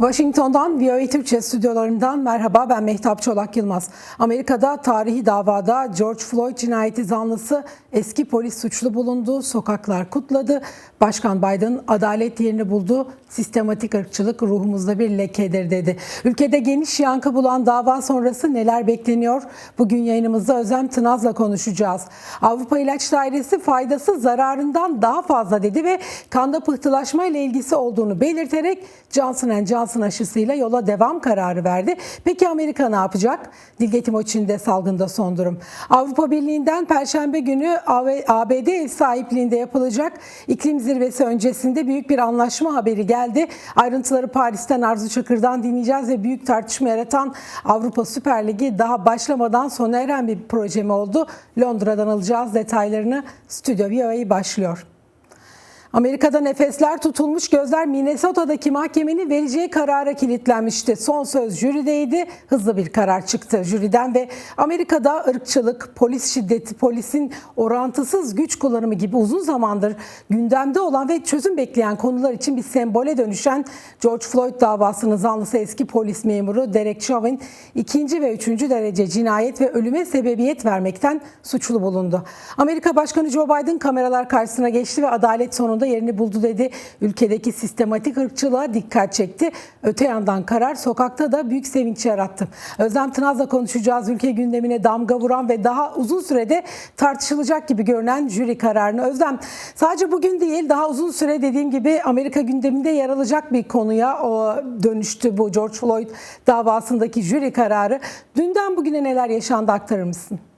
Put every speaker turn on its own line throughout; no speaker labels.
Washington'dan VOA Türkçe stüdyolarından merhaba ben Mehtap Çolak Yılmaz. Amerika'da tarihi davada George Floyd cinayeti zanlısı eski polis suçlu bulundu, sokaklar kutladı. Başkan Biden adalet yerini buldu, sistematik ırkçılık ruhumuzda bir lekedir dedi. Ülkede geniş yankı bulan dava sonrası neler bekleniyor? Bugün yayınımızda Özlem Tınaz'la konuşacağız. Avrupa İlaç Dairesi faydası zararından daha fazla dedi ve kanda pıhtılaşma ile ilgisi olduğunu belirterek Johnson Johnson aşısıyla yola devam kararı verdi. Peki Amerika ne yapacak? Dilge Timoçin'de salgında son durum. Avrupa Birliği'nden Perşembe günü ABD ev sahipliğinde yapılacak iklim zirvesi öncesinde büyük bir anlaşma haberi geldi. Ayrıntıları Paris'ten Arzu Çakır'dan dinleyeceğiz ve büyük tartışma yaratan Avrupa Süper Ligi daha başlamadan sona eren bir proje mi oldu? Londra'dan alacağız detaylarını. Stüdyo VOA başlıyor. Amerika'da nefesler tutulmuş gözler Minnesota'daki mahkemenin vereceği karara kilitlenmişti. Son söz jürideydi. Hızlı bir karar çıktı jüriden ve Amerika'da ırkçılık, polis şiddeti, polisin orantısız güç kullanımı gibi uzun zamandır gündemde olan ve çözüm bekleyen konular için bir sembole dönüşen George Floyd davasının zanlısı eski polis memuru Derek Chauvin ikinci ve üçüncü derece cinayet ve ölüme sebebiyet vermekten suçlu bulundu. Amerika Başkanı Joe Biden kameralar karşısına geçti ve adalet sonunda sonunda yerini buldu dedi. Ülkedeki sistematik ırkçılığa dikkat çekti. Öte yandan karar sokakta da büyük sevinç yarattı. Özlem Tınaz'la konuşacağız. Ülke gündemine damga vuran ve daha uzun sürede tartışılacak gibi görünen jüri kararını. Özlem sadece bugün değil daha uzun süre dediğim gibi Amerika gündeminde yer alacak bir konuya o dönüştü bu George Floyd davasındaki jüri kararı. Dünden bugüne neler yaşandı aktarır mısın?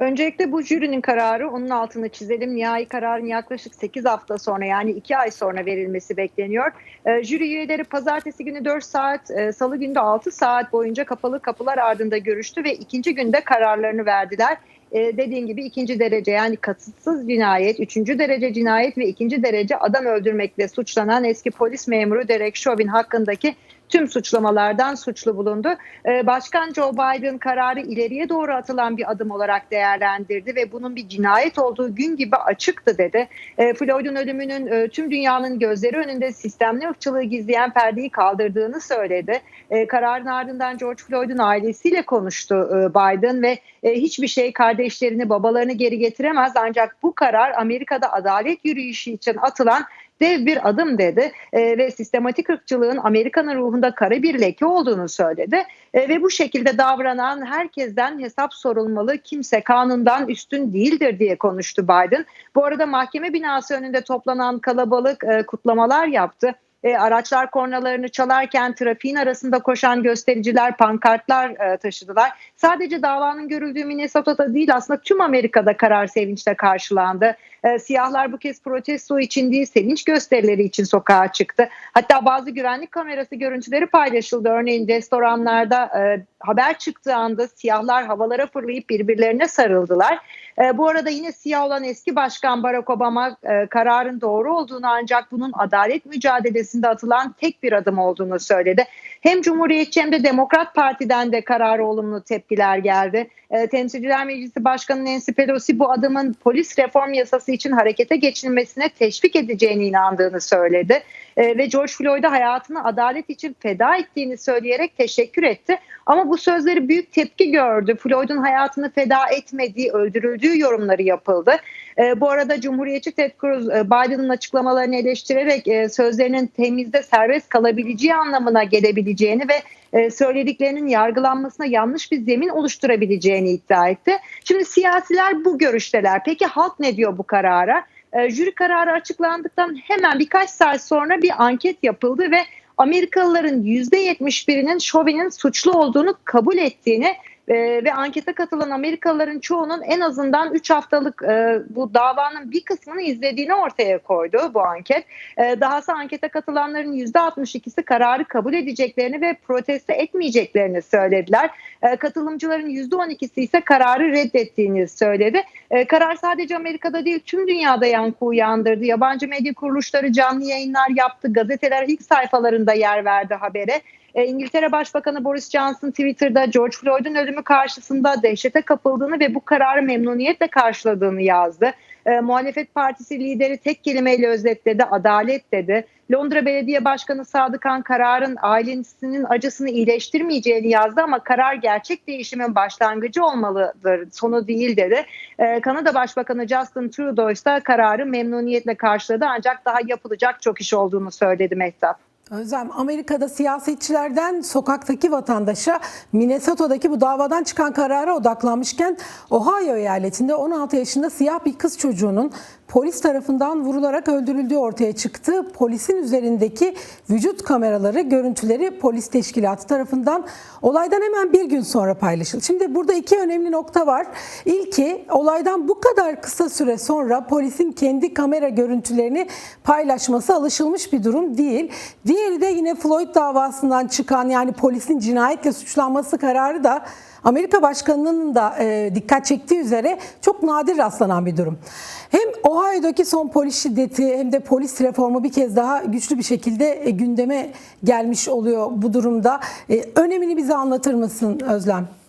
Öncelikle bu jürinin kararı onun altını çizelim. Nihai kararın yaklaşık 8 hafta sonra yani 2 ay sonra verilmesi bekleniyor. E, jüri üyeleri pazartesi günü 4 saat, e, salı günü de 6 saat boyunca kapalı kapılar ardında görüştü ve ikinci günde kararlarını verdiler. E, dediğim gibi ikinci derece yani kasıtsız cinayet, üçüncü derece cinayet ve ikinci derece adam öldürmekle suçlanan eski polis memuru Derek Chauvin hakkındaki tüm suçlamalardan suçlu bulundu. Ee, Başkan Joe Biden kararı ileriye doğru atılan bir adım olarak değerlendirdi ve bunun bir cinayet olduğu gün gibi açıktı dedi. Ee, Floyd'un ölümünün e, tüm dünyanın gözleri önünde sistemli ırkçılığı gizleyen perdeyi kaldırdığını söyledi. Ee, kararın ardından George Floyd'un ailesiyle konuştu e, Biden ve e, hiçbir şey kardeşlerini babalarını geri getiremez ancak bu karar Amerika'da adalet yürüyüşü için atılan dev bir adım dedi. E, ve sistematik ırkçılığın Amerika'nın ruhunda kara bir leke olduğunu söyledi. E, ve bu şekilde davranan herkesten hesap sorulmalı kimse kanundan üstün değildir diye konuştu Biden. Bu arada mahkeme binası önünde toplanan kalabalık e, kutlamalar yaptı e, araçlar kornalarını çalarken trafiğin arasında koşan göstericiler pankartlar e, taşıdılar. Sadece davanın görüldüğü Minnesota'da değil aslında tüm Amerika'da karar sevinçle karşılandı. E, siyahlar bu kez protesto için değil sevinç gösterileri için sokağa çıktı. Hatta bazı güvenlik kamerası görüntüleri paylaşıldı. Örneğin restoranlarda e, haber çıktığı anda siyahlar havalara fırlayıp birbirlerine sarıldılar. E, bu arada yine siyah olan eski başkan Barack Obama e, kararın doğru olduğunu ancak bunun adalet mücadelesinde atılan tek bir adım olduğunu söyledi. Hem Cumhuriyetçi hem de Demokrat Parti'den de karara olumlu tepkiler geldi. E, Temsilciler Meclisi Başkanı Nancy Pelosi bu adımın polis reform yasası için harekete geçilmesine teşvik edeceğine inandığını söyledi. E, ve George Floyd'a hayatını adalet için feda ettiğini söyleyerek teşekkür etti. Ama bu sözleri büyük tepki gördü. Floyd'un hayatını feda etmediği, öldürüldüğü yorumları yapıldı. E, bu arada Cumhuriyetçi Ted Cruz e, Biden'ın açıklamalarını eleştirerek e, sözlerinin temizde serbest kalabileceği anlamına gelebileceğini ve e, söylediklerinin yargılanmasına yanlış bir zemin oluşturabileceğini iddia etti. Şimdi siyasiler bu görüşteler. Peki halk ne diyor bu karara? E, jüri kararı açıklandıktan hemen birkaç saat sonra bir anket yapıldı ve Amerikalıların %71'inin Chauvin'in suçlu olduğunu kabul ettiğini e, ve ankete katılan Amerikalıların çoğunun en azından 3 haftalık e, bu davanın bir kısmını izlediğini ortaya koydu bu anket. E, dahası ankete katılanların %62'si kararı kabul edeceklerini ve protesto etmeyeceklerini söylediler. E, katılımcıların %12'si ise kararı reddettiğini söyledi. E, karar sadece Amerika'da değil tüm dünyada yankı uyandırdı. Yabancı medya kuruluşları canlı yayınlar yaptı. Gazeteler ilk sayfalarında yer verdi habere. E, İngiltere Başbakanı Boris Johnson Twitter'da George Floyd'un ölümü karşısında dehşete kapıldığını ve bu kararı memnuniyetle karşıladığını yazdı. E, muhalefet partisi lideri tek kelimeyle özetledi, adalet dedi. Londra Belediye Başkanı Sadıkan kararın ailesinin acısını iyileştirmeyeceğini yazdı ama karar gerçek değişimin başlangıcı olmalıdır, sonu değil dedi. Ee, Kanada Başbakanı Justin Trudeau ise kararı memnuniyetle karşıladı ancak daha yapılacak çok iş olduğunu söyledi Mehtap.
Özlem, Amerika'da siyasetçilerden sokaktaki vatandaşa Minnesota'daki bu davadan çıkan karara odaklanmışken Ohio eyaletinde 16 yaşında siyah bir kız çocuğunun polis tarafından vurularak öldürüldüğü ortaya çıktı. Polisin üzerindeki vücut kameraları, görüntüleri polis teşkilatı tarafından olaydan hemen bir gün sonra paylaşıldı. Şimdi burada iki önemli nokta var. İlki olaydan bu kadar kısa süre sonra polisin kendi kamera görüntülerini paylaşması alışılmış bir durum değil. Diğeri de yine Floyd davasından çıkan yani polisin cinayetle suçlanması kararı da Amerika Başkanı'nın da e, dikkat çektiği üzere çok nadir rastlanan bir durum. Hem Ohio'daki son polis şiddeti hem de polis reformu bir kez daha güçlü bir şekilde e, gündeme gelmiş oluyor bu durumda. E, önemini bize anlatır mısın Özlem?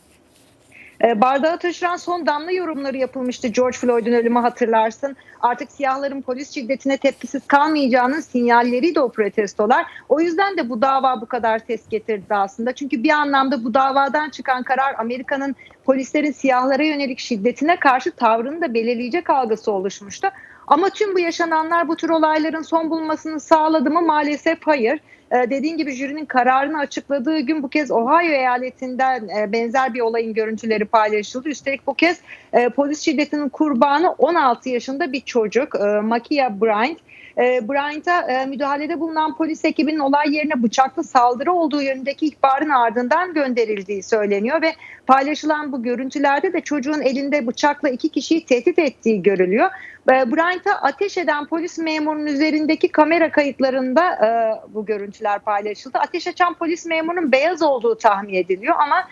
E, Bardağı taşıran son damla yorumları yapılmıştı George Floyd'un ölümü hatırlarsın. Artık siyahların polis şiddetine tepkisiz kalmayacağının sinyalleri de o protestolar. O yüzden de bu dava bu kadar ses getirdi aslında. Çünkü bir anlamda bu davadan çıkan karar Amerika'nın polislerin siyahlara yönelik şiddetine karşı tavrını da belirleyecek algısı oluşmuştu. Ama tüm bu yaşananlar bu tür olayların son bulmasını sağladı mı? Maalesef hayır. Ee, dediğin gibi jürinin kararını açıkladığı gün bu kez Ohio eyaletinden e, benzer bir olayın görüntüleri paylaşıldı. Üstelik bu kez e, polis şiddetinin kurbanı 16 yaşında bir çocuk e, Makia Bryant. E, Bryant'a e, müdahalede bulunan polis ekibinin olay yerine bıçaklı saldırı olduğu yönündeki ihbarın ardından gönderildiği söyleniyor ve paylaşılan bu görüntülerde de çocuğun elinde bıçakla iki kişiyi tehdit ettiği görülüyor. E, Bryant'a ateş eden polis memurunun üzerindeki kamera kayıtlarında e, bu görüntüler paylaşıldı. Ateş açan polis memurunun beyaz olduğu tahmin ediliyor ama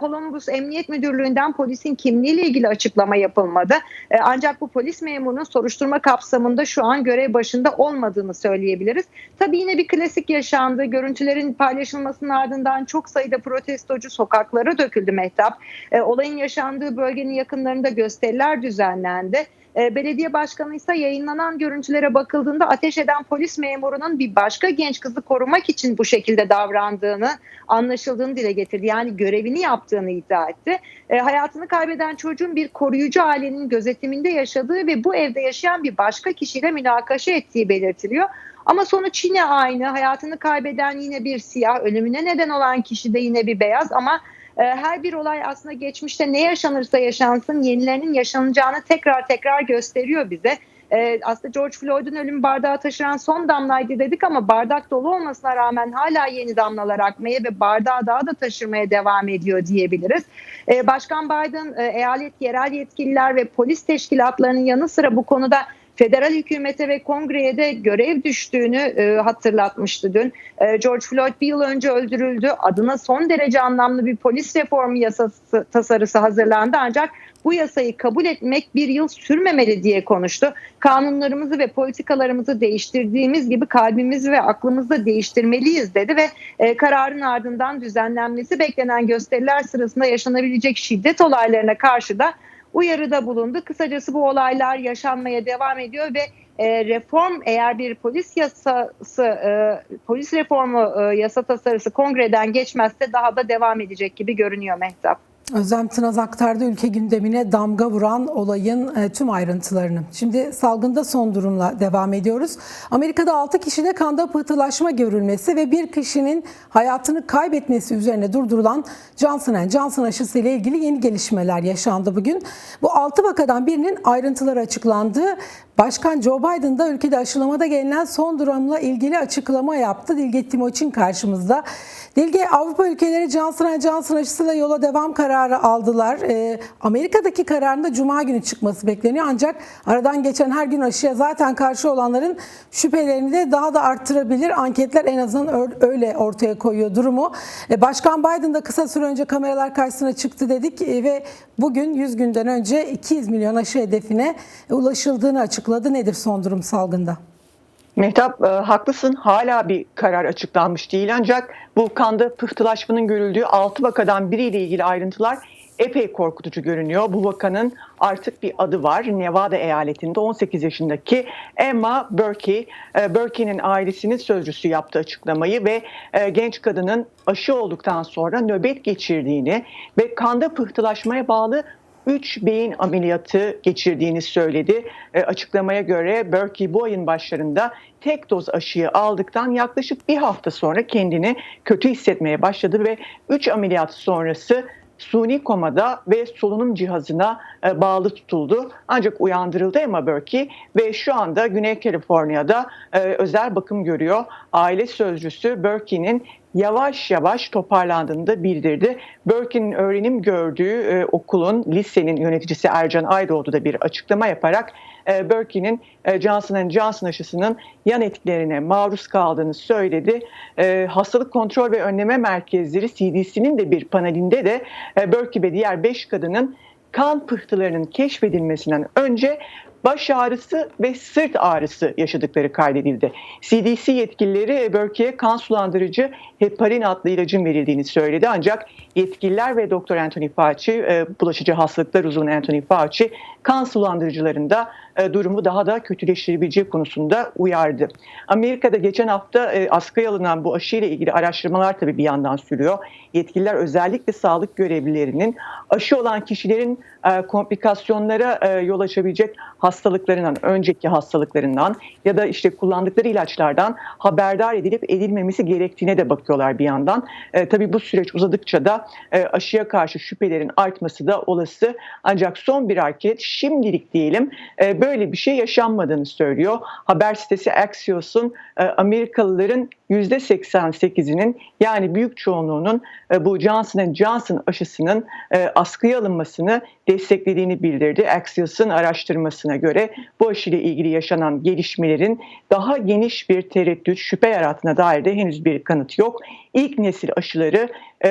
Columbus Emniyet Müdürlüğü'nden polisin kimliğiyle ilgili açıklama yapılmadı. E, Ancak bu polis memurunun soruşturma kapsamında şu an görev başında olmadığını söyleyebiliriz. Tabii yine bir klasik yaşandı. Görüntülerin paylaşılmasının ardından çok sayıda protestocu sokaklara döküldü Mehtap. E, Olayın yaşandığı bölgenin yakınlarında gösteriler düzenlendi. E, Belediye başkanı ise yayınlanan görüntülere bakıldığında ateş eden polis memurunun bir başka genç kızı korumak için bu şekilde davrandığını anlaşıldığını dile getirdi. Yani görevini yaptığını iddia etti. E, hayatını kaybeden çocuğun bir koruyucu ailenin gözetiminde yaşadığı ve bu evde yaşayan bir başka kişiyle münakaşa ettiği belirtiliyor. Ama sonuç yine aynı. Hayatını kaybeden yine bir siyah, ölümüne neden olan kişi de yine bir beyaz ama her bir olay aslında geçmişte ne yaşanırsa yaşansın yenilerinin yaşanacağını tekrar tekrar gösteriyor bize. E, aslında George Floyd'un ölümü bardağı taşıran son damlaydı dedik ama bardak dolu olmasına rağmen hala yeni damlalar akmaya ve bardağı daha da taşırmaya devam ediyor diyebiliriz. E, Başkan Biden e, eyalet yerel yetkililer ve polis teşkilatlarının yanı sıra bu konuda federal hükümete ve kongreye de görev düştüğünü e, hatırlatmıştı dün. E, George Floyd bir yıl önce öldürüldü. Adına son derece anlamlı bir polis reformu yasası tasarısı hazırlandı ancak bu yasayı kabul etmek bir yıl sürmemeli diye konuştu. Kanunlarımızı ve politikalarımızı değiştirdiğimiz gibi kalbimizi ve aklımızı da değiştirmeliyiz dedi ve e, kararın ardından düzenlenmesi beklenen gösteriler sırasında yaşanabilecek şiddet olaylarına karşı da uyarıda bulundu. Kısacası bu olaylar yaşanmaya devam ediyor ve e, reform eğer bir polis yasası e, polis reformu e, yasa tasarısı kongreden geçmezse daha da devam edecek gibi görünüyor Mehtap.
Özlem Tınaz aktardı ülke gündemine damga vuran olayın e, tüm ayrıntılarını. Şimdi salgında son durumla devam ediyoruz. Amerika'da 6 kişide kanda pıhtılaşma görülmesi ve bir kişinin hayatını kaybetmesi üzerine durdurulan Johnson Johnson aşısı ile ilgili yeni gelişmeler yaşandı bugün. Bu 6 vakadan birinin ayrıntıları açıklandı. Başkan Joe Biden da ülkede aşılamada gelinen son durumla ilgili açıklama yaptı. Dilge Timoçin karşımızda. Dilge Avrupa ülkeleri Johnson Johnson aşısıyla yola devam kararı aldılar. Ee, Amerika'daki kararın da Cuma günü çıkması bekleniyor. Ancak aradan geçen her gün aşıya zaten karşı olanların şüphelerini de daha da arttırabilir. Anketler en azından öyle ortaya koyuyor durumu. Ee, Başkan Biden da kısa süre önce kameralar karşısına çıktı dedik ee, ve bugün 100 günden önce 200 milyon aşı hedefine ulaşıldığını açıkladı. Nedir son durum salgında?
Mehtap e, haklısın hala bir karar açıklanmış değil ancak bu kanda pıhtılaşmanın görüldüğü 6 vakadan biriyle ilgili ayrıntılar epey korkutucu görünüyor. Bu vakanın artık bir adı var. Nevada eyaletinde 18 yaşındaki Emma Burkey. E, Burkey'nin ailesinin sözcüsü yaptı açıklamayı ve e, genç kadının aşı olduktan sonra nöbet geçirdiğini ve kanda pıhtılaşmaya bağlı 3 beyin ameliyatı geçirdiğini söyledi. E, açıklamaya göre Berkey bu ayın başlarında tek doz aşıyı aldıktan yaklaşık bir hafta sonra kendini kötü hissetmeye başladı ve 3 ameliyat sonrası suni komada ve solunum cihazına e, bağlı tutuldu. Ancak uyandırıldı Emma Burkey ve şu anda Güney Kaliforniya'da e, özel bakım görüyor. Aile sözcüsü Burkey'nin yavaş yavaş toparlandığını da bildirdi. Burke'nin öğrenim gördüğü e, okulun, lisenin yöneticisi Ercan Aydoğdu da bir açıklama yaparak e, Burke'nin e, Johnson Johnson aşısının yan etkilerine maruz kaldığını söyledi. E, Hastalık Kontrol ve Önleme Merkezleri CDC'nin de bir panelinde de e, Burke ve diğer 5 kadının kan pıhtılarının keşfedilmesinden önce baş ağrısı ve sırt ağrısı yaşadıkları kaydedildi. CDC yetkilileri Burke'ye kan sulandırıcı heparin adlı ilacın verildiğini söyledi. Ancak yetkililer ve Doktor Anthony Fauci, e, bulaşıcı hastalıklar uzmanı Anthony Fauci kan sulandırıcılarında durumu daha da kötüleştirebileceği konusunda uyardı. Amerika'da geçen hafta e, askıya alınan bu aşıyla ilgili araştırmalar tabii bir yandan sürüyor. Yetkililer özellikle sağlık görevlilerinin aşı olan kişilerin e, komplikasyonlara e, yol açabilecek hastalıklarından, önceki hastalıklarından ya da işte kullandıkları ilaçlardan haberdar edilip edilmemesi gerektiğine de bakıyorlar bir yandan. E, tabii bu süreç uzadıkça da e, aşıya karşı şüphelerin artması da olası. Ancak son bir hareket şimdilik diyelim e, böyle bir şey yaşanmadığını söylüyor. Haber sitesi Axios'un e, Amerikalıların %88'inin yani büyük çoğunluğunun e, bu Johnson Johnson aşısının e, askıya alınmasını desteklediğini bildirdi. Axios'un araştırmasına göre bu aşıyla ilgili yaşanan gelişmelerin daha geniş bir tereddüt, şüphe yarattığına dair de henüz bir kanıt yok. İlk nesil aşıları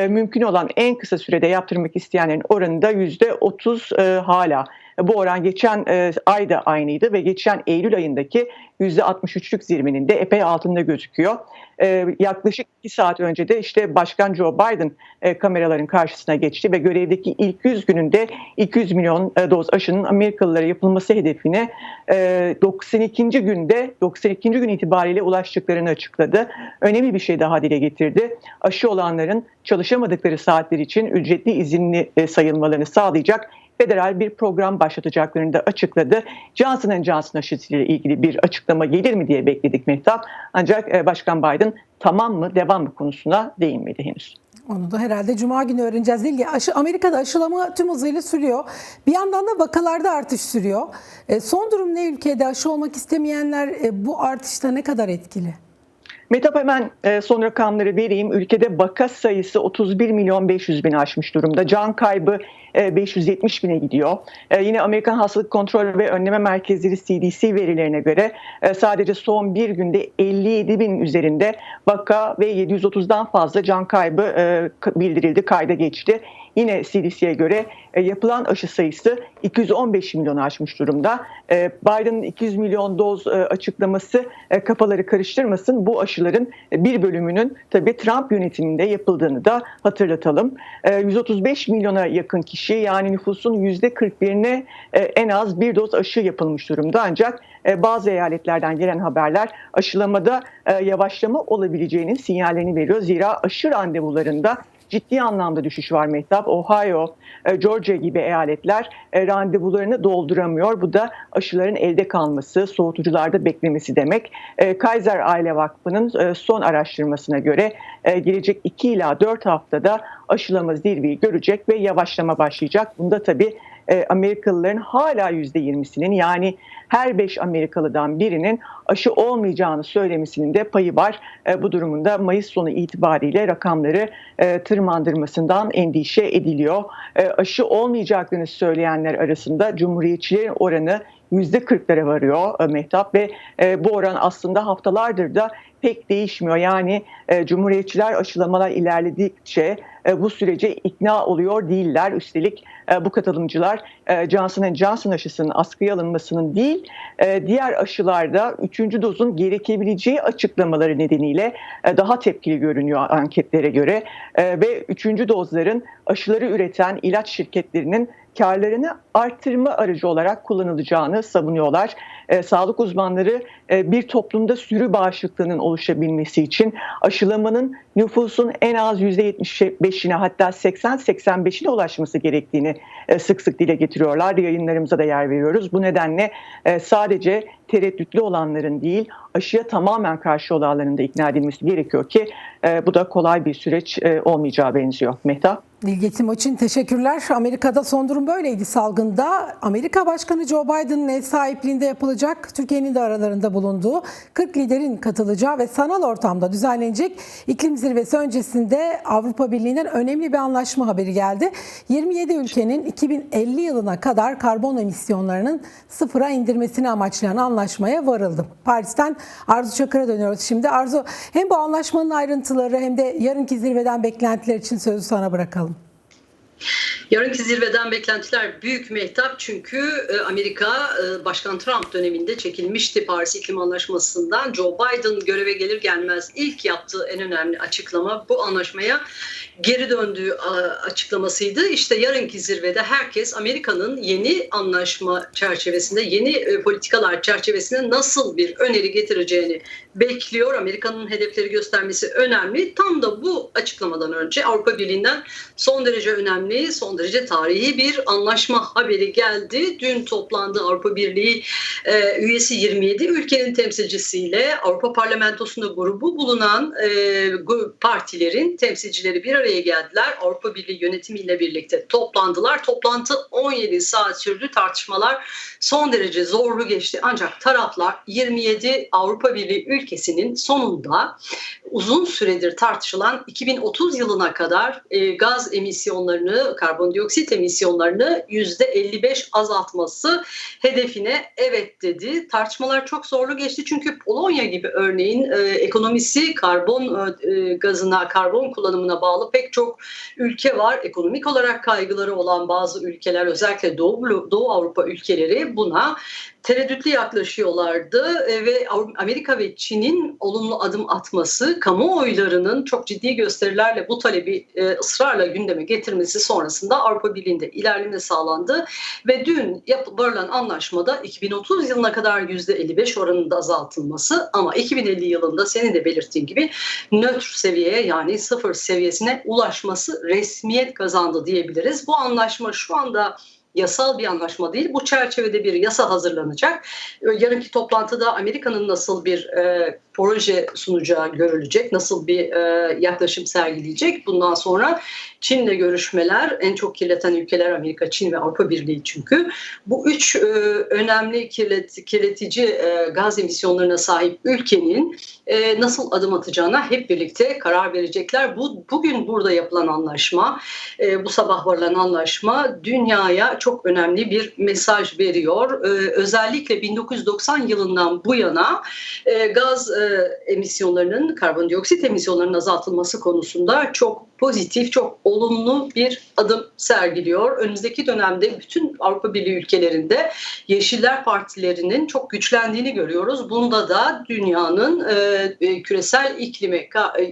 mümkün olan en kısa sürede yaptırmak isteyenlerin oranında %30 e, hala. Bu oran geçen e, ay da aynıydı ve geçen Eylül ayındaki %63'lük zirvenin de epey altında gözüküyor. E, yaklaşık 2 saat önce de işte Başkan Joe Biden e, kameraların karşısına geçti ve görevdeki ilk 100 gününde 200 milyon e, doz aşının Amerikalılara yapılması hedefine e, 92. günde 92. gün itibariyle ulaştıklarını açıkladı. Önemli bir şey daha dile getirdi. Aşı olanların çalışamadıkları saatler için ücretli izinli e, sayılmalarını sağlayacak federal bir program başlatacaklarını da açıkladı. Johnson Johnson aşısıyla ilgili bir açıklama gelir mi diye bekledik Mehtap. Ancak e, Başkan Biden tamam mı devam mı konusuna değinmedi henüz.
Onu da herhalde Cuma günü öğreneceğiz. Dilge, aşı, Amerika'da aşılama tüm hızıyla sürüyor. Bir yandan da vakalarda artış sürüyor. E, son durum ne ülkede? Aşı olmak istemeyenler e, bu artışta ne kadar etkili?
Metap hemen e, son rakamları vereyim. Ülkede vaka sayısı 31 milyon 500 bin aşmış durumda. Can kaybı 570 bine gidiyor. E, yine Amerikan Hastalık Kontrol ve Önleme Merkezleri CDC verilerine göre e, sadece son bir günde 57 bin üzerinde vaka ve 730'dan fazla can kaybı e, bildirildi, kayda geçti. Yine CDC'ye göre e, yapılan aşı sayısı 215 milyon aşmış durumda. E, Biden'ın 200 milyon doz e, açıklaması e, kafaları karıştırmasın. Bu aşıların bir bölümünün tabii Trump yönetiminde yapıldığını da hatırlatalım. E, 135 milyona yakın kişi yani nüfusun %41'ine e, en az bir doz aşı yapılmış durumda. Ancak e, bazı eyaletlerden gelen haberler aşılamada e, yavaşlama olabileceğinin sinyallerini veriyor. Zira aşı randevularında ciddi anlamda düşüş var Mehtap. Ohio, e, Georgia gibi eyaletler e, randevularını dolduramıyor. Bu da aşıların elde kalması, soğutucularda beklemesi demek. E, Kaiser Aile Vakfı'nın son araştırmasına göre gelecek 2 ila 4 haftada aşılama zirveyi görecek ve yavaşlama başlayacak. Bunda tabii Amerikalıların hala %20'sinin yani her 5 Amerikalıdan birinin aşı olmayacağını söylemesinin de payı var. Bu durumunda Mayıs sonu itibariyle rakamları tırmandırmasından endişe ediliyor. Aşı olmayacaklarını söyleyenler arasında Cumhuriyetçilerin oranı %40'lara varıyor e, Mehtap ve e, bu oran aslında haftalardır da pek değişmiyor. Yani e, Cumhuriyetçiler aşılamalar ilerledikçe bu sürece ikna oluyor değiller. Üstelik bu katılımcılar e, Johnson Johnson aşısının askıya alınmasının değil, diğer aşılarda 3. dozun gerekebileceği açıklamaları nedeniyle daha tepkili görünüyor anketlere göre. Ve 3. dozların aşıları üreten ilaç şirketlerinin karlarını arttırma aracı olarak kullanılacağını savunuyorlar. E, sağlık uzmanları e, bir toplumda sürü bağışıklığının oluşabilmesi için aşılamanın nüfusun en az %75'ine hatta 80-85'ine ulaşması gerektiğini e, sık sık dile getiriyorlar. Yayınlarımıza da yer veriyoruz. Bu nedenle e, sadece tereddütlü olanların değil aşıya tamamen karşı olanların da ikna edilmesi gerekiyor ki e, bu da kolay bir süreç e, olmayacağı benziyor. Mehtap?
Bilge için teşekkürler. Amerika'da son durum böyleydi salgında. Amerika Başkanı Joe Biden'ın ev sahipliğinde yapılacak, Türkiye'nin de aralarında bulunduğu 40 liderin katılacağı ve sanal ortamda düzenlenecek iklim zirvesi öncesinde Avrupa Birliği'nden önemli bir anlaşma haberi geldi. 27 ülkenin 2050 yılına kadar karbon emisyonlarının sıfıra indirmesini amaçlayan anlaşmaya varıldı. Paris'ten Arzu Çakır'a dönüyoruz şimdi. Arzu hem bu anlaşmanın ayrıntıları hem de yarınki zirveden beklentiler için sözü sana bırakalım.
Yarınki zirveden beklentiler büyük mehtap çünkü e, Amerika e, Başkan Trump döneminde çekilmişti Paris İklim Anlaşması'ndan. Joe Biden göreve gelir gelmez ilk yaptığı en önemli açıklama bu anlaşmaya geri döndüğü açıklamasıydı. İşte yarınki zirvede herkes Amerika'nın yeni anlaşma çerçevesinde, yeni e, politikalar çerçevesinde nasıl bir öneri getireceğini bekliyor. Amerika'nın hedefleri göstermesi önemli. Tam da bu açıklamadan önce Avrupa Birliği'nden son derece önemli, son derece tarihi bir anlaşma haberi geldi. Dün toplandı Avrupa Birliği e, üyesi 27 ülkenin temsilcisiyle Avrupa Parlamentosu'nda grubu bulunan e, partilerin temsilcileri bir araya geldiler. Avrupa Birliği yönetimiyle birlikte toplandılar. Toplantı 17 saat sürdü. Tartışmalar son derece zorlu geçti. Ancak taraflar 27 Avrupa Birliği ülkesinin sonunda uzun süredir tartışılan 2030 yılına kadar e, gaz emisyonlarını, karbondioksit emisyonlarını %55 azaltması hedefine evet dedi. Tartışmalar çok zorlu geçti çünkü Polonya gibi örneğin e, ekonomisi karbon e, gazına, karbon kullanımına bağlı pek çok ülke var. Ekonomik olarak kaygıları olan bazı ülkeler özellikle Doğu, Doğu Avrupa ülkeleri buna tereddütlü yaklaşıyorlardı e, ve Amerika ve Çin'in olumlu adım atması, kamuoylarının çok ciddi gösterilerle bu talebi e, ısrarla gündeme getirmesi sonrasında Avrupa Birliği'nde ilerleme sağlandı ve dün varılan anlaşmada 2030 yılına kadar %55 oranında azaltılması ama 2050 yılında senin de belirttiğin gibi nötr seviyeye yani sıfır seviyesine ulaşması resmiyet kazandı diyebiliriz. Bu anlaşma şu anda yasal bir anlaşma değil. Bu çerçevede bir yasa hazırlanacak. Yarınki toplantıda Amerika'nın nasıl bir e, proje sunacağı görülecek, nasıl bir e, yaklaşım sergileyecek. Bundan sonra Çin'le görüşmeler en çok kirleten ülkeler Amerika, Çin ve Avrupa Birliği çünkü. Bu üç e, önemli kirlet, kirletici e, gaz emisyonlarına sahip ülkenin e, nasıl adım atacağına hep birlikte karar verecekler. Bu Bugün burada yapılan anlaşma, bu sabah varılan anlaşma dünyaya çok önemli bir mesaj veriyor. Özellikle 1990 yılından bu yana gaz e, emisyonlarının, karbondioksit emisyonlarının azaltılması konusunda çok pozitif, çok olumlu bir adım sergiliyor. Önümüzdeki dönemde bütün Avrupa Birliği ülkelerinde Yeşiller Partilerinin çok güçlendiğini görüyoruz. Bunda da dünyanın e, küresel iklimi,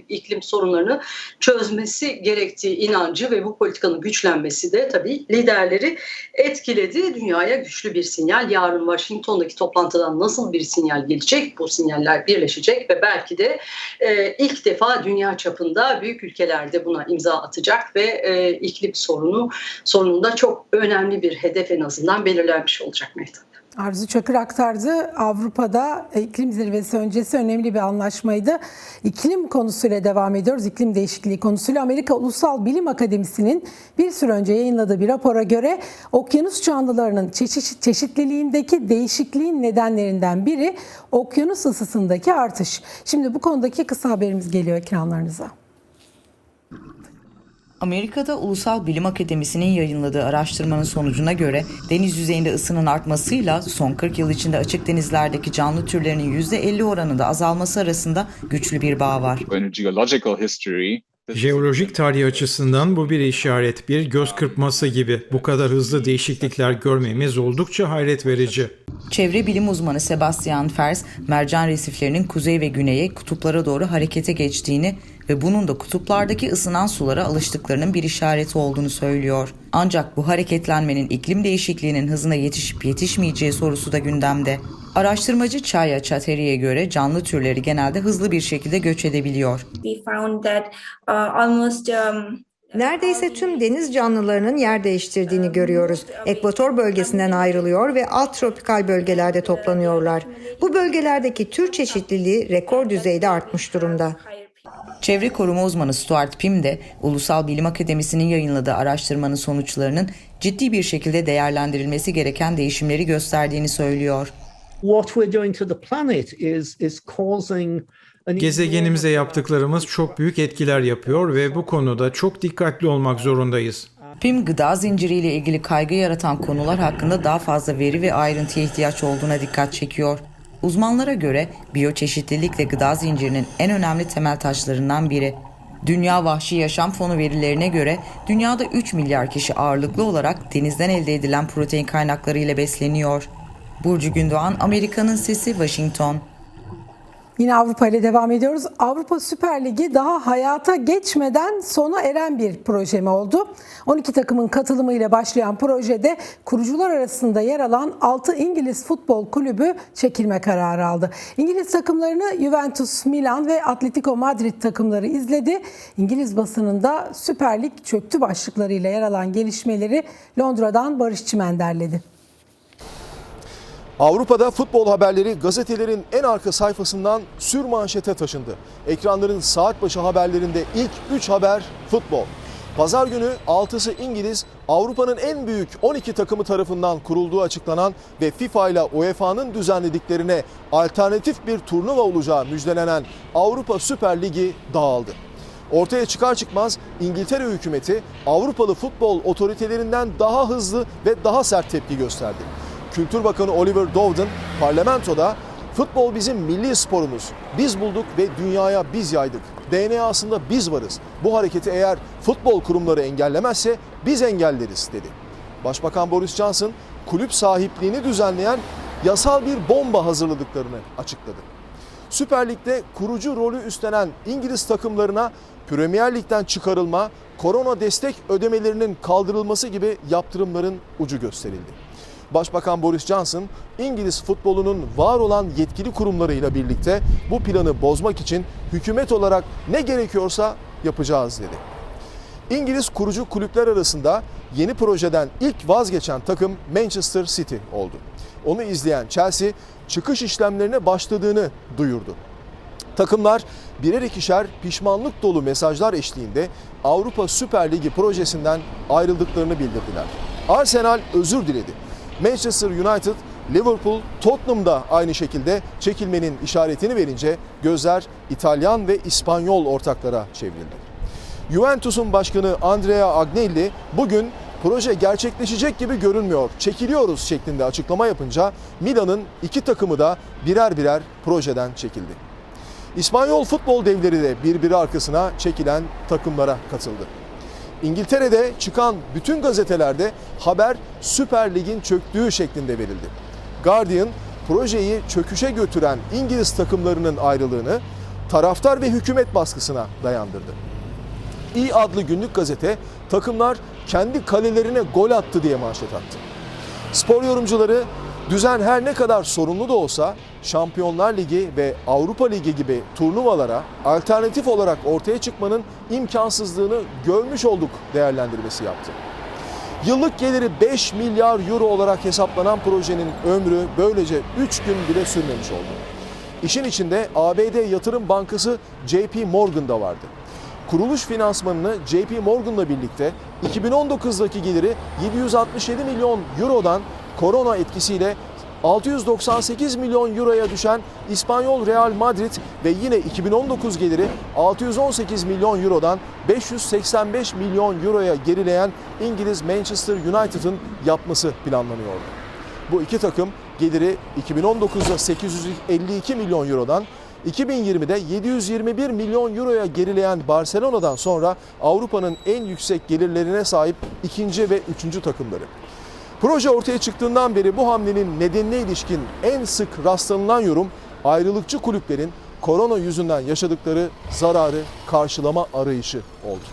iklim sorunlarını çözmesi gerektiği inancı ve bu politikanın güçlenmesi de tabii liderleri etkiledi. Dünyaya güçlü bir sinyal. Yarın Washington'daki toplantıdan nasıl bir sinyal gelecek? Bu sinyaller birleşecek ve belki de e, ilk defa dünya çapında büyük ülkelerde buna imza atacak ve e, iklim sorunu sorununda çok önemli bir hedef en azından belirlenmiş olacak Mehtap.
Arzu Çakır aktardı. Avrupa'da iklim zirvesi öncesi önemli bir anlaşmaydı. İklim konusuyla devam ediyoruz. İklim değişikliği konusuyla Amerika Ulusal Bilim Akademisi'nin bir süre önce yayınladığı bir rapora göre okyanus canlılarının çeşit, çeşitliliğindeki değişikliğin nedenlerinden biri okyanus ısısındaki artış. Şimdi bu konudaki kısa haberimiz geliyor ekranlarınıza.
Amerika'da Ulusal Bilim Akademisi'nin yayınladığı araştırmanın sonucuna göre deniz yüzeyinde ısının artmasıyla son 40 yıl içinde açık denizlerdeki canlı türlerinin %50 oranında azalması arasında güçlü bir bağ var.
Jeolojik tarih açısından bu bir işaret, bir göz kırpması gibi. Bu kadar hızlı değişiklikler görmemiz oldukça hayret verici.
Çevre bilim uzmanı Sebastian Fers, mercan resiflerinin kuzey ve güneye kutuplara doğru harekete geçtiğini ve bunun da kutuplardaki ısınan sulara alıştıklarının bir işareti olduğunu söylüyor. Ancak bu hareketlenmenin iklim değişikliğinin hızına yetişip yetişmeyeceği sorusu da gündemde. Araştırmacı Chaya Chateri'ye göre canlı türleri genelde hızlı bir şekilde göç edebiliyor.
we found that uh, almost um,
Neredeyse tüm deniz canlılarının yer değiştirdiğini görüyoruz. Ekvator bölgesinden ayrılıyor ve alt tropikal bölgelerde toplanıyorlar. Bu bölgelerdeki tür çeşitliliği rekor düzeyde artmış durumda.
Çevre koruma uzmanı Stuart Pym de Ulusal Bilim Akademisi'nin yayınladığı araştırmanın sonuçlarının ciddi bir şekilde değerlendirilmesi gereken değişimleri gösterdiğini söylüyor.
what we're doing to the planet is is causing
Gezegenimize yaptıklarımız çok büyük etkiler yapıyor ve bu konuda çok dikkatli olmak zorundayız.
Pym gıda zinciriyle ilgili kaygı yaratan konular hakkında daha fazla veri ve ayrıntıya ihtiyaç olduğuna dikkat çekiyor. Uzmanlara göre biyoçeşitlilik de gıda zincirinin en önemli temel taşlarından biri. Dünya Vahşi Yaşam Fonu verilerine göre dünyada 3 milyar kişi ağırlıklı olarak denizden elde edilen protein kaynakları ile besleniyor. Burcu Gündoğan, Amerika'nın Sesi, Washington.
Yine Avrupa ile devam ediyoruz. Avrupa Süper Ligi daha hayata geçmeden sona eren bir proje mi oldu? 12 takımın katılımıyla başlayan projede kurucular arasında yer alan 6 İngiliz futbol kulübü çekilme kararı aldı. İngiliz takımlarını Juventus, Milan ve Atletico Madrid takımları izledi. İngiliz basınında Süper Lig çöktü başlıklarıyla yer alan gelişmeleri Londra'dan Barış Çimen derledi.
Avrupa'da futbol haberleri gazetelerin en arka sayfasından sür manşete taşındı. Ekranların saat başı haberlerinde ilk 3 haber futbol. Pazar günü 6'sı İngiliz, Avrupa'nın en büyük 12 takımı tarafından kurulduğu açıklanan ve FIFA ile UEFA'nın düzenlediklerine alternatif bir turnuva olacağı müjdelenen Avrupa Süper Ligi dağıldı. Ortaya çıkar çıkmaz İngiltere hükümeti Avrupalı futbol otoritelerinden daha hızlı ve daha sert tepki gösterdi. Kültür Bakanı Oliver Dowden parlamentoda futbol bizim milli sporumuz. Biz bulduk ve dünyaya biz yaydık. DNA'sında biz varız. Bu hareketi eğer futbol kurumları engellemezse biz engelleriz dedi. Başbakan Boris Johnson kulüp sahipliğini düzenleyen yasal bir bomba hazırladıklarını açıkladı. Süper Lig'de kurucu rolü üstlenen İngiliz takımlarına Premier Lig'den çıkarılma, korona destek ödemelerinin kaldırılması gibi yaptırımların ucu gösterildi. Başbakan Boris Johnson, İngiliz futbolunun var olan yetkili kurumlarıyla birlikte bu planı bozmak için hükümet olarak ne gerekiyorsa yapacağız dedi. İngiliz kurucu kulüpler arasında yeni projeden ilk vazgeçen takım Manchester City oldu. Onu izleyen Chelsea çıkış işlemlerine başladığını duyurdu. Takımlar birer ikişer pişmanlık dolu mesajlar eşliğinde Avrupa Süper Ligi projesinden ayrıldıklarını bildirdiler. Arsenal özür diledi. Manchester United, Liverpool, Tottenham da aynı şekilde çekilmenin işaretini verince gözler İtalyan ve İspanyol ortaklara çevrildi. Juventus'un başkanı Andrea Agnelli bugün proje gerçekleşecek gibi görünmüyor, çekiliyoruz şeklinde açıklama yapınca Milan'ın iki takımı da birer birer projeden çekildi. İspanyol futbol devleri de birbiri arkasına çekilen takımlara katıldı. İngiltere'de çıkan bütün gazetelerde haber Süper Lig'in çöktüğü şeklinde verildi. Guardian projeyi çöküşe götüren İngiliz takımlarının ayrılığını taraftar ve hükümet baskısına dayandırdı. İ adlı günlük gazete takımlar kendi kalelerine gol attı diye manşet attı. Spor yorumcuları düzen her ne kadar sorunlu da olsa Şampiyonlar Ligi ve Avrupa Ligi gibi turnuvalara alternatif olarak ortaya çıkmanın imkansızlığını görmüş olduk değerlendirmesi yaptı. Yıllık geliri 5 milyar euro olarak hesaplanan projenin ömrü böylece 3 gün bile sürmemiş oldu. İşin içinde ABD Yatırım Bankası JP Morgan da vardı. Kuruluş finansmanını JP Morgan'la birlikte 2019'daki geliri 767 milyon eurodan korona etkisiyle 698 milyon euroya düşen İspanyol Real Madrid ve yine 2019 geliri 618 milyon eurodan 585 milyon euroya gerileyen İngiliz Manchester United'ın yapması planlanıyordu. Bu iki takım geliri 2019'da 852 milyon eurodan 2020'de 721 milyon euroya gerileyen Barcelona'dan sonra Avrupa'nın en yüksek gelirlerine sahip ikinci ve üçüncü takımları. Proje ortaya çıktığından beri bu hamlenin nedenine ilişkin en sık rastlanılan yorum ayrılıkçı kulüplerin korona yüzünden yaşadıkları zararı karşılama arayışı oldu.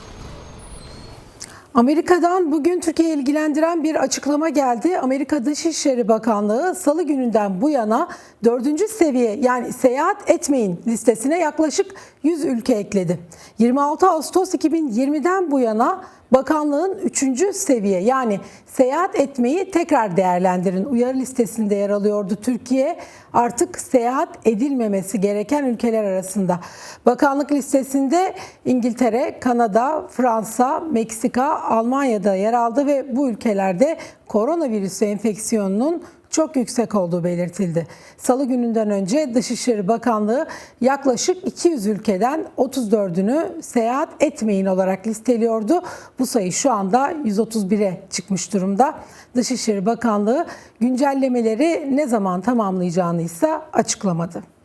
Amerika'dan bugün Türkiye'yi ilgilendiren bir açıklama geldi. Amerika Dışişleri Bakanlığı salı gününden bu yana dördüncü seviye yani seyahat etmeyin listesine yaklaşık 100 ülke ekledi. 26 Ağustos 2020'den bu yana bakanlığın üçüncü seviye yani seyahat etmeyi tekrar değerlendirin uyarı listesinde yer alıyordu Türkiye. Artık seyahat edilmemesi gereken ülkeler arasında. Bakanlık listesinde İngiltere, Kanada, Fransa, Meksika, Almanya'da yer aldı ve bu ülkelerde koronavirüs enfeksiyonunun çok yüksek olduğu belirtildi. Salı gününden önce Dışişleri Bakanlığı yaklaşık 200 ülkeden 34'ünü seyahat etmeyin olarak listeliyordu. Bu sayı şu anda 131'e çıkmış durumda. Dışişleri Bakanlığı güncellemeleri ne zaman tamamlayacağını ise açıklamadı.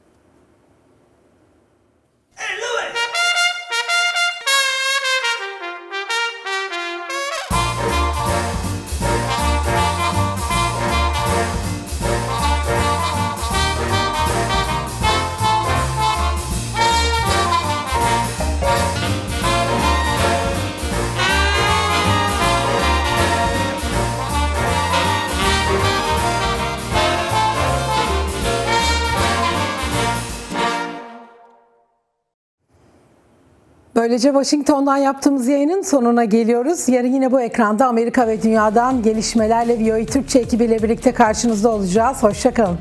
Böylece Washington'dan yaptığımız yayının sonuna geliyoruz. Yarın yine bu ekranda Amerika ve dünyadan gelişmelerle VOA Türkçe ekibiyle birlikte karşınızda olacağız. Hoşçakalın.